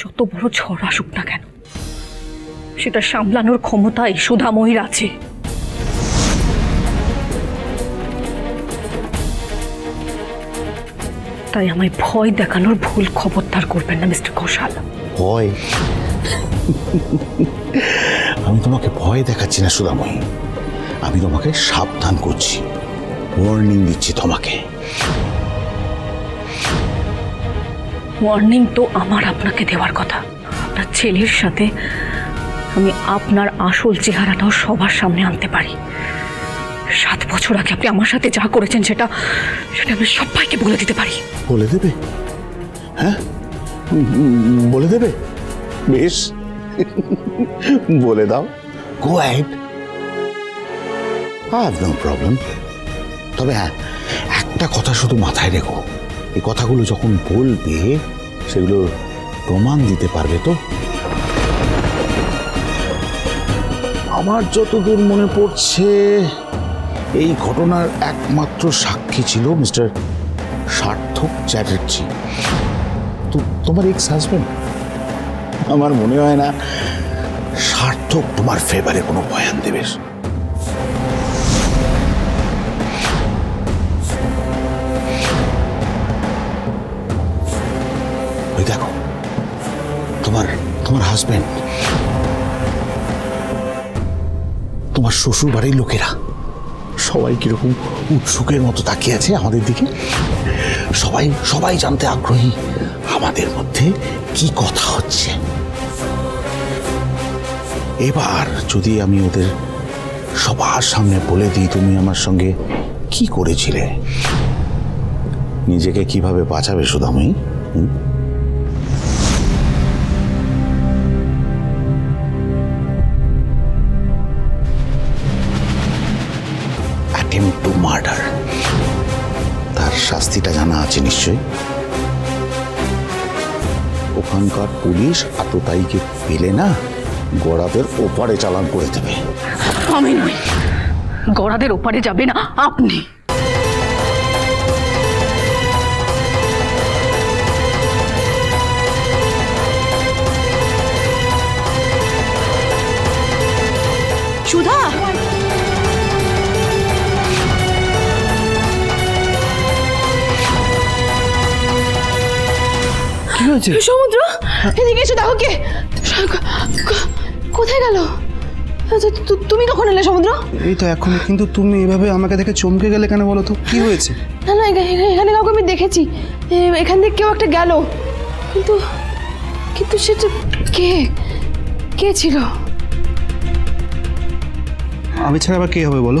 যত বড় ঝড় আসুক না কেন, সেটা সামলানোর ক্ষমতা এই সুধাময়ীর আছে। তাই আমায় ভয় দেখানোর ভুল খবরদার করবেন না, মিস্টার ঘোষাল ভয়? আমি তোমাকে ভয় দেখাচ্ছি না সুদাময়ী আমি তোমাকে সাবধান করছি। ওয়ার্নিং দিচ্ছি তোমাকে। ওয়ার্নিং তো আমার আপনাকে দেওয়ার কথা। আপনার ছেলের সাথে আমি আপনার আসল চেহারাটাও সবার সামনে আনতে পারি। সাত বছর আগে আপনি আমার সাথে যা করেছেন সেটা সেটা আমি সবাইকে বলে দিতে পারি। বলে দেবে? হ্যাঁ? বলে দেবে? বেশ। বলে দাও। Go ahead have no problem তবে হ্যাঁ একটা কথা শুধু মাথায় রেখো। এই কথাগুলো যখন বলবে সেগুলো প্রমাণ দিতে পারবে তো? আমার যতদূর মনে পড়ছে এই ঘটনার একমাত্র সাক্ষী ছিল মিস্টার সার্থক চ্যাটার্জি। তো তোমার এক্স হাজবেন্ড আমার মনে হয় না সার্থক তোমার ফেভারে কোনো বয়ান দেবে। তোমার তোমার হাজবেন্ড তোমার শ্বশুর বাড়ির লোকেরা সবাই কীরকম উৎসুকের মতো তাকিয়ে আছে আমাদের দিকে? সবাই সবাই জানতে আগ্রহী আমাদের মধ্যে কি কথা হচ্ছে? এবার যদি আমি ওদের সবার সামনে বলে দিই তুমি আমার সঙ্গে কি করেছিলে, নিজেকে কীভাবে বাঁচাবে সুদাময়ী হুম? To murder. তার শাস্তিটা জানা আছে নিশ্চয়ই। ওখানকার পুলিশ আততায়ীকে পেলে না গড়াদের ওপারে চালান করে দেবে। আমি নই। গড়াদের ওপারে যাবে না আপনি। সুধা হয়েছে সমুদ্র? এদিকে এসে দেখো কে। কোথায় গেল? আচ্ছা, তুমি কখন এলে সমুদ্র? এই তো এখন কিন্তু তুমি এভাবে আমাকে দেখে চমকে গেলে কেন বলো তো? কি হয়েছে? না না এখা- এখা- এখানে কাউকে আমি দেখেছি। এখান থেকে কেউ একটা গেল। কিন্তু কিন্তু সেটা কে? কে ছিল? আমি ছাড়া আবার কে হবে বলো?